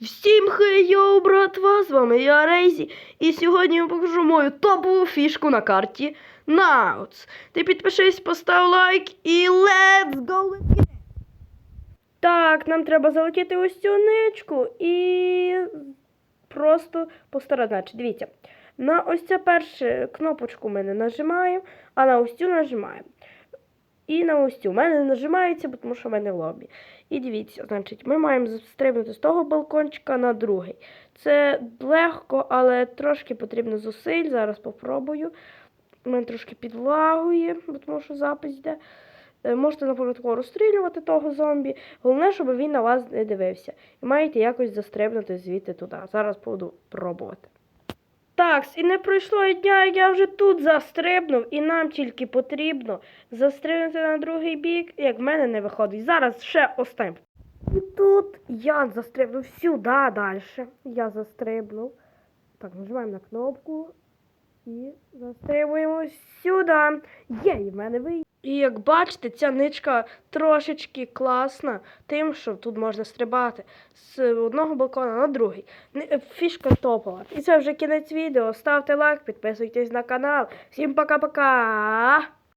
Всім хей-йоу, братва! З вами я Рейзі. І сьогодні я покажу мою топову фішку на карті Наутс. Ти підпишись, постав лайк і let's go! Так, нам треба залетіти ось цю ничку і просто. Значить, дивіться. На ось цю першу кнопочку ми не нажимаємо, а на ось цю нажимаємо. І на ось. У мене не нажимається, тому що в мене лобі. І дивіться, значить, ми маємо стрибнути з того балкончика на другий. Це легко, але трошки потрібно зусиль. Зараз попробую. У мене трошки підлагує, тому що запис йде. Е, Можете, наприклад, розстрілювати того зомбі. Головне, щоб він на вас не дивився. І маєте якось застрибнути звідти туди. Зараз буду пробувати. Так, і не пройшло і дня, я вже тут застрибнув, і нам тільки потрібно застрибнути на другий бік, як в мене не виходить. Зараз ще останнє. І тут я застрибнув сюди далі. Я застрибнув. Так, нажимаємо на кнопку і застрибуємо сюди. Є, і в мене вийде. І як бачите, ця ничка трошечки класна, тим, що тут можна стрибати з одного балкона на другий. Е, Фішка топова. І це вже кінець відео. Ставте лайк, підписуйтесь на канал. Всім пока-пока!